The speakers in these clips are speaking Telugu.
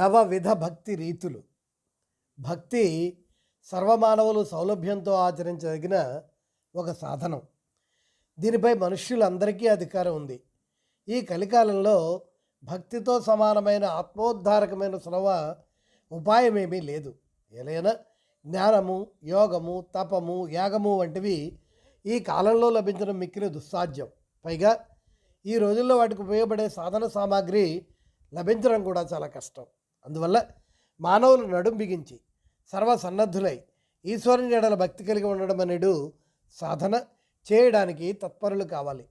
నవవిధ భక్తి రీతులు. భక్తి సర్వమానవులు సౌలభ్యంతో ఆచరించదగిన ఒక సాధనం. దీనిపై మనుష్యులందరికీ అధికారం ఉంది. ఈ కలికాలంలో భక్తితో సమానమైన ఆత్మోద్ధారకమైన సులభ ఉపాయమేమీ లేదు. ఏలైనా జ్ఞానము యోగము తపము యాగము వంటివి ఈ కాలంలో లభించడం మిక్కిలి దుస్సాధ్యం. పైగా ఈ రోజుల్లో వాటికి ఉపయోగపడే సాధన సామాగ్రి లభించడం కూడా చాలా కష్టం. అందువల్ల మానవులు నడుం బిగించి సర్వసన్నద్ధులై ఈశ్వరుని ఎడల భక్తి కలిగి ఉండడం అనేడు సాధన చేయడానికి తత్పరులు కావాలి.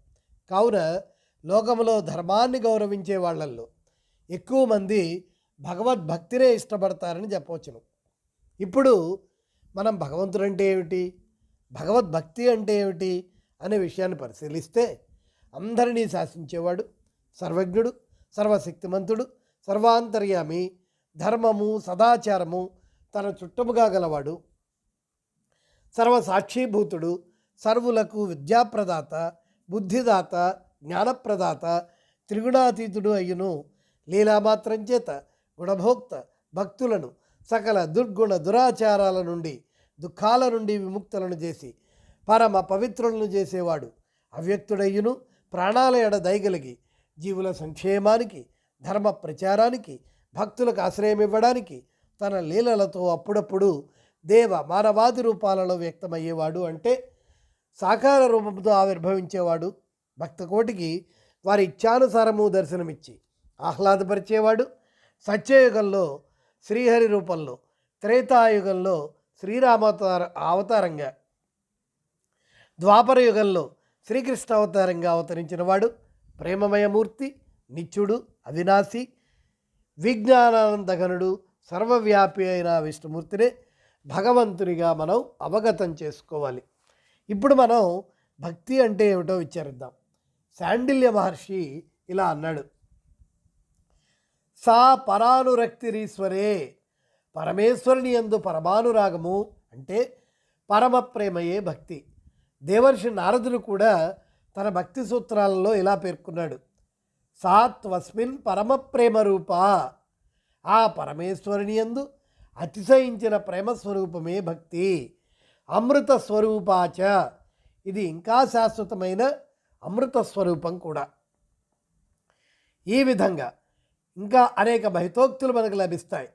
కావున లోకములో ధర్మాన్ని గౌరవించే వాళ్ళల్లో ఎక్కువ మంది భగవద్భక్తినే ఇష్టపడతారని చెప్పవచ్చును. ఇప్పుడు మనం భగవంతుడు అంటే ఏమిటి? భగవద్భక్తి అంటే ఏమిటి? అనే విషయాన్ని పరిశీలిస్తే అందరినీ శాసించేవాడు సర్వజ్ఞుడు సర్వశక్తిమంతుడు సర్వాంతర్యామి ధర్మము సదాచారము తన చుట్టముగా గలవాడు. సర్వసాక్షిభూతుడు సర్వులకు విద్యాప్రదాత బుద్ధిదాత జ్ఞానప్రదాత త్రిగుణాతీతుడు అయ్యును. లీలామాత్రం చేత గుణభోక్త భక్తులను సకల దుర్గుణ దురాచారాల నుండి దుఃఖాల నుండి విముక్తులను చేసి పరమ పవిత్రులను చేసేవాడు. అవ్యక్తుడయ్యును ప్రాణాల ఎడ దయగలిగి జీవుల సంక్షేమానికి ధర్మ ప్రచారానికి భక్తులకు ఆశ్రయం ఇవ్వడానికి తన లీలలతో అప్పుడప్పుడు దేవ మానవాది రూపాలలో వ్యక్తమయ్యేవాడు అంటే సాకార రూపంతో ఆవిర్భవించేవాడు. భక్తకోటికి వారి ఇచ్ఛానుసారము దర్శనమిచ్చి ఆహ్లాదపరిచేవాడు. సత్యయుగంలో శ్రీహరి రూపంలో త్రేతాయుగంలో శ్రీరామతార అవతారంగా ద్వాపర యుగంలో శ్రీకృష్ణ అవతారంగా అవతరించినవాడు. ప్రేమమయమూర్తి నిత్యుడు అవినాశి విజ్ఞానానందగనుడు సర్వవ్యాపి అయిన విష్ణుమూర్తినే భగవంతునిగా మనం అవగతం చేసుకోవాలి. ఇప్పుడు మనం భక్తి అంటే ఏమిటో విచారిద్దాం. శాండిల్య మహర్షి ఇలా అన్నాడు. సా పరానురక్తిరీశ్వరే పరమేశ్వరుని ఎందు పరమానురాగము అంటే పరమ ప్రేమయే భక్తి. దేవర్షి నారదుడు కూడా తన భక్తి సూత్రాలలో ఇలా పేర్కొన్నాడు. సా త్వస్మిన్ పరమ ప్రేమ రూప ఆ పరమేశ్వరుని యందు అతిశయించిన ప్రేమ స్వరూపమే భక్తి. అమృత స్వరూపాచ ఇది ఇంకా శాశ్వతమైన అమృత స్వరూపం కూడా. ఈ విధంగా ఇంకా అనేక మహితోక్తులు మనకు లభిస్తాయి.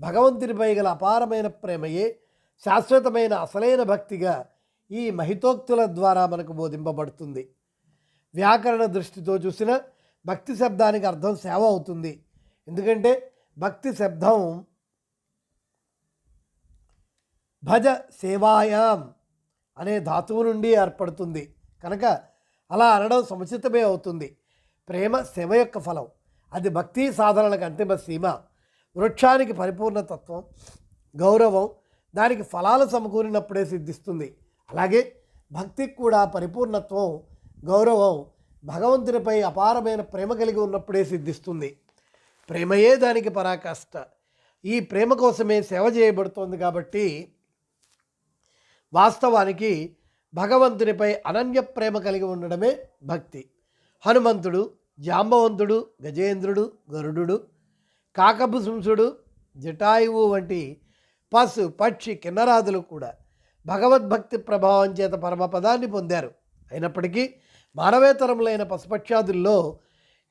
భగవంతునిపై గల అపారమైన ప్రేమయే శాశ్వతమైన అసలైన భక్తిగా ఈ మహితోక్తుల ద్వారా మనకు బోధింపబడుతుంది. వ్యాకరణ దృష్టితో చూసిన భక్తి శబ్దానికి అర్థం సేవ అవుతుంది. ఎందుకంటే భక్తి శబ్దం భజ సేవాయాం అనే ధాతువు నుండి ఏర్పడుతుంది. కనుక అలా అనడం సముచితమే అవుతుంది. ప్రేమ సేవ యొక్క ఫలం. అది భక్తి సాధనలకు అంతిమ సీమ. వృక్షానికి పరిపూర్ణతత్వం గౌరవం దానికి ఫలాలు సమకూరినప్పుడే సిద్ధిస్తుంది. అలాగే భక్తికి కూడా పరిపూర్ణత్వం గౌరవం భగవంతునిపై అపారమైన ప్రేమ కలిగి ఉన్నప్పుడే సిద్ధిస్తుంది. ప్రేమయే దానికి పరాకాష్ట. ఈ ప్రేమ కోసమే సేవ చేయబడుతోంది కాబట్టి వాస్తవానికి భగవంతునిపై అనన్య ప్రేమ కలిగి ఉండడమే భక్తి. హనుమంతుడు జాంబవంతుడు గజేంద్రుడు గరుడు కాకభుశంసుడు జటాయువు వంటి పశు పక్షి కిన్నరాదులు కూడా భగవద్భక్తి ప్రభావం చేత పరమపదాన్ని పొందారు. అయినప్పటికీ మానవేతరములైన పశుపక్షాదుల్లో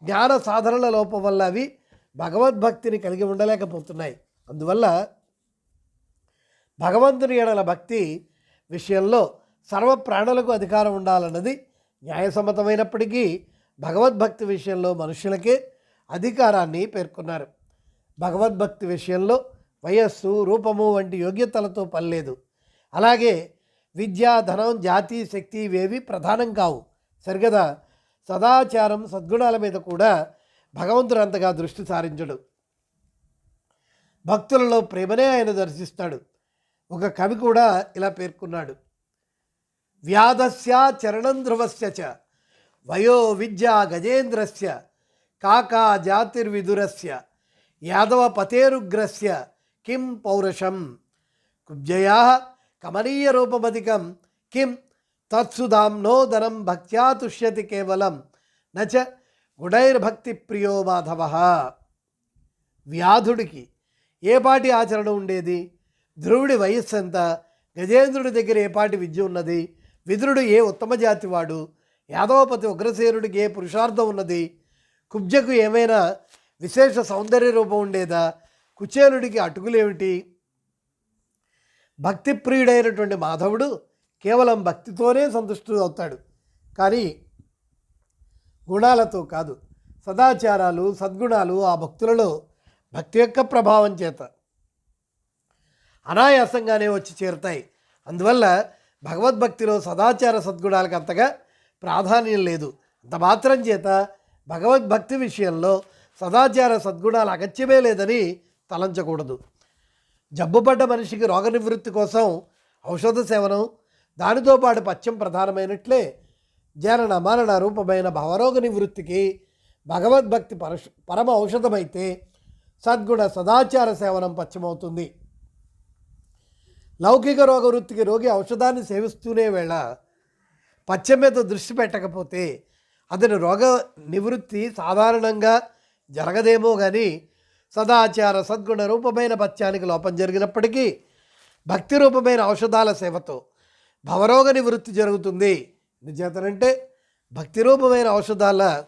జ్ఞాన సాధనల లోపం వల్ల అవి భగవద్భక్తిని కలిగి ఉండలేకపోతున్నాయి. అందువల్ల భగవంతుని ఎడల భక్తి విషయంలో సర్వ ప్రాణులకు అధికారం ఉండాలన్నది న్యాయసమ్మతమైనప్పటికీ భగవద్భక్తి విషయంలో మనుషులకే అధికారాన్ని పేర్కొన్నారు. భగవద్భక్తి విషయంలో వయస్సు రూపము వంటి యోగ్యతలతో పనిలేదు. అలాగే విద్య ధనం జాతి శక్తి ఇవేవి ప్రధానం కావు. సరిగదా సదాచారం సద్గుణాల మీద కూడా భగవంతుడు అంతగా దృష్టి సారించడు. భక్తులలో ప్రేమనే ఆయన దర్శిస్తాడు. ఒక కవి కూడా ఇలా పేర్కొన్నాడు. వ్యాధస్య చరణం ధ్రువస్య చ వయో విద్యా గజేంద్రస్య కాకా జాతిర్విదురస్య యాదవ పతేరుగ్రస్య కిం పౌరుషం కుబ్జయా కమనీయ రూపమధికం కిం తత్సుధాంనో ధనం భక్త్యా తుష్యతి కేవలం నచ గుడైర్భక్తి ప్రియో మాధవ. వ్యాధుడికి ఏ పాటి ఆచరణ ఉండేది? ధ్రువుడి వయస్సు ఎంత? గజేంద్రుడి దగ్గర ఏ పాటి విద్య ఉన్నది? విదురుడు ఏ ఉత్తమ జాతి వాడు? యాదవపతి ఉగ్రసేనుడికి ఏ పురుషార్థం ఉన్నది? కుబ్జకు ఏమైనా విశేష సౌందర్య రూపం ఉండేదా? కుచేలుడికి అటుకులేమిటి భక్తి ప్రియుడైనటువంటి మాధవుడు కేవలం భక్తితోనే సంతుష్టు అవుతాడు. కానీ గుణాలతో కాదు. సదాచారాలు సద్గుణాలు ఆ భక్తులలో భక్తి యొక్క ప్రభావం చేత అనాయాసంగానే వచ్చి చేరుతాయి. అందువల్ల భగవద్భక్తిలో సదాచార సద్గుణాలకు అంతగా ప్రాధాన్యం లేదు. అంత మాత్రం చేత భగవద్భక్తి విషయంలో సదాచార సద్గుణాలు అగత్యమే లేదని తలంచకూడదు. జబ్బుపడ్డ మనిషికి రోగ నివృత్తి కోసం ఔషధ సేవనం దానితో పాటు పథ్యం ప్రధానమైనట్లే జనన మరణ రూపమైన భవరోగ నివృత్తికి భగవద్భక్తి పరశు పరమ ఔషధమైతే సద్గుణ సదాచార సేవనం పథ్యమవుతుంది లౌకిక రోగ వృత్తికి రోగి ఔషధాన్ని సేవిస్తూనే వేళ పథ్యం మీద దృష్టి పెట్టకపోతే అతని రోగ నివృత్తి సాధారణంగా జరగదేమో కానీ సదాచార సద్గుణ రూపమైన పథ్యానికి లోపం జరిగినప్పటికీ భక్తి రూపమైన ఔషధాల సేవతో భవరోగ నివృత్తి జరుగుతుంది. ఎందుచేతనంటే భక్తి రూపమైన ఔషధాల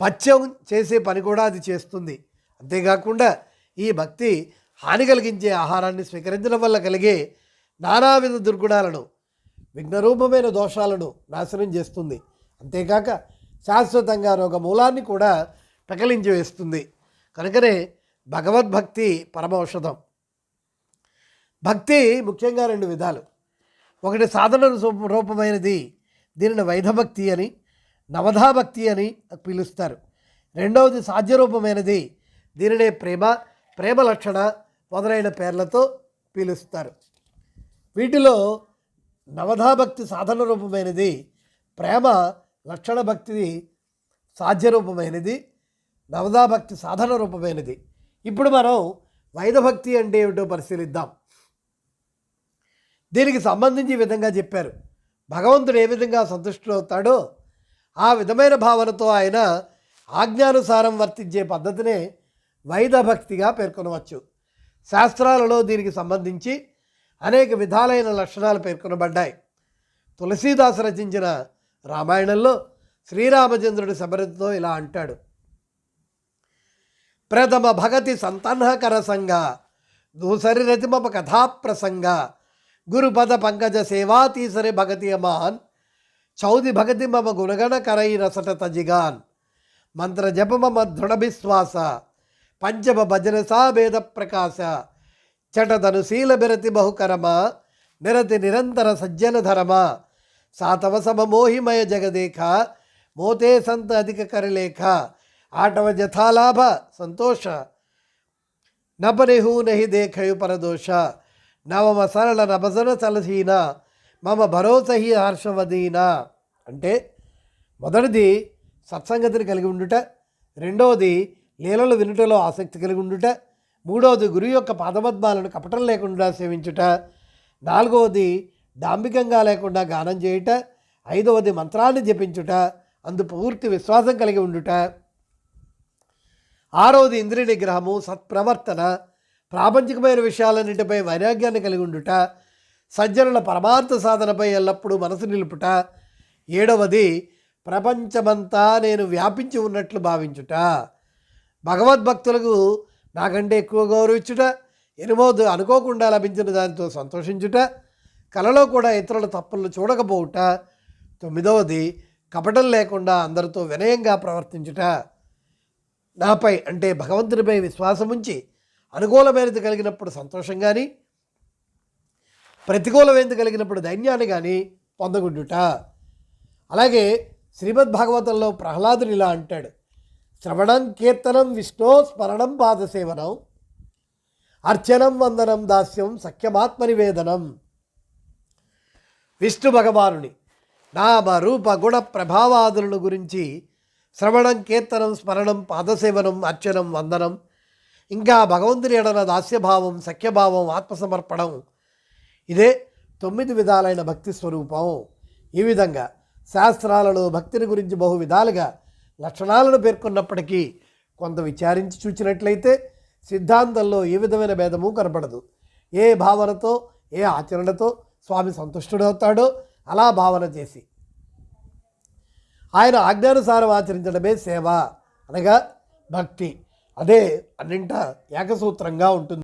పథ్యం చేసే పని కూడా అది చేస్తుంది. అంతేకాకుండా ఈ భక్తి హాని కలిగించే ఆహారాన్ని స్వీకరించడం వల్ల కలిగే నానావిధ దుర్గుణాలను విఘ్నరూపమైన దోషాలను నాశనం చేస్తుంది. అంతేకాక శాశ్వతంగా రోగ మూలాన్ని కూడా పెకలించి వేస్తుంది. కనుకనే భగవద్భక్తి పరమ ఔషధం. భక్తి ముఖ్యంగా రెండు విధాలు. ఒకటి సాధన రూప- రూపమైనది. దీనిని వైధభక్తి అని నవధా భక్తి అని పిలుస్తారు. రెండవది సాధ్యరూపమైనది దీనినే ప్రేమ ప్రేమ లక్షణ మొదలైన పేర్లతో పిలుస్తారు. వీటిలో నవధా భక్తి సాధన రూపమైనది ప్రేమ లక్షణ భక్తి సాధ్యరూపమైనది నవదా భక్తి సాధన రూపమైనది. ఇప్పుడు మనం వైదభక్తి అంటే ఏమిటో పరిశీలిద్దాం. దీనికి సంబంధించి ఈ విధంగా చెప్పారు. భగవంతుడు ఏ విధంగా సంతుష్టుడవుతాడో ఆ విధమైన భావనతో ఆయన ఆజ్ఞానుసారం వర్తించే పద్ధతినే వైదభక్తిగా పేర్కొనవచ్చు. శాస్త్రాలలో దీనికి సంబంధించి అనేక విధాలైన లక్షణాలు పేర్కొనబడ్డాయి. తులసీదాసు రచించిన రామాయణంలో శ్రీరామచంద్రుడి శబరితో ఇలా అంటాడు. ప్రథమ భగతి సంతానకరసంగా దూసరి రతిమప కథాప్రసంగ गुरुपद पंकज सेवा तीसरे भगति अमान चौदी भगति मम गुणगण करई रसट तजिगा मंत्र जप मम दृढ़ विश्वास पंचम भजन सा भेद प्रकाश चट धनुशील बिरति बहुकरम निरति निरंतर सज्जन धर्म सातव सम मोहिमय जगदेख मोते संत अधिक करलेख आटव जथालाभ संतोष न बने देखयु नहीं परदोष నవ సరళ నభజన చలసీన మమ భరోసహి హర్షవదీన. అంటే మొదటిది సత్సంగతిని కలిగి ఉండుట రెండవది లీలలు వినుటలో ఆసక్తి కలిగి ఉండుట మూడవది గురు యొక్క పాదపద్మాలను కపటం లేకుండా సేవించుట నాలుగవది డాంబికంగా లేకుండా గానం చేయుట ఐదవది మంత్రాన్ని జపించుట అందు పూర్తి విశ్వాసం కలిగి ఉండుట. ఆరవది ఇంద్రియ నిగ్రహము సత్ప్రవర్తన ప్రాపంచికమైన విషయాలన్నిటిపై వైరాగ్యాన్ని కలిగి ఉండుట సజ్జనుల పరమార్థ సాధనపై ఎల్లప్పుడూ మనసు నిలుపుట. ఏడవది ప్రపంచమంతా నేను వ్యాపించి ఉన్నట్లు భావించుట. భగవద్భక్తులకు నాకంటే ఎక్కువ గౌరవించుట ఎనిమోదు అనుకోకుండా లభించిన దానితో సంతోషించుట కలలో కూడా ఇతరుల తప్పులను చూడకపోవుట. తొమ్మిదవది కపటం లేకుండా అందరితో వినయంగా ప్రవర్తించుట. నాపై అంటే భగవంతునిపై విశ్వాసం ఉంచి అనుకూలమైనది కలిగినప్పుడు సంతోషం కానీ ప్రతికూలమైనది కలిగినప్పుడు ధైన్యాన్ని కానీ పొందగుండుట అలాగే శ్రీమద్ భాగవతంలో ప్రహ్లాదుని ఇలా అంటాడు శ్రవణం కీర్తనం విష్ణో స్మరణం పాదసేవనం అర్చనం వందనం దాస్యం సఖ్యమాత్మ నివేదనం విష్ణు భగవానుని నామ రూప గుణ ప్రభావాదులను గురించి శ్రవణం కీర్తనం స్మరణం పాదసేవనం అర్చనం వందనం ఇంకా భగవంతుని ఎడల దాస్యభావం సఖ్యభావం ఆత్మసమర్పణం. ఇదే తొమ్మిది విధాలైన భక్తి స్వరూపం. ఈ విధంగా శాస్త్రాలలో భక్తిని గురించి బహు విధాలుగా లక్షణాలను పేర్కొన్నప్పటికీ కొంత విచారించి చూచినట్లయితే సిద్ధాంతంలో ఏ విధమైన భేదము కనపడదు. ఏ భావనతో ఏ ఆచరణతో స్వామి సంతుష్టుడవుతాడో అలా భావన చేసి. ఆయన ఆజ్ఞానుసారం ఆచరించడమే సేవ అనగా భక్తి. అదే అన్నింట ఏకసూత్రంగా ఉంటుంది.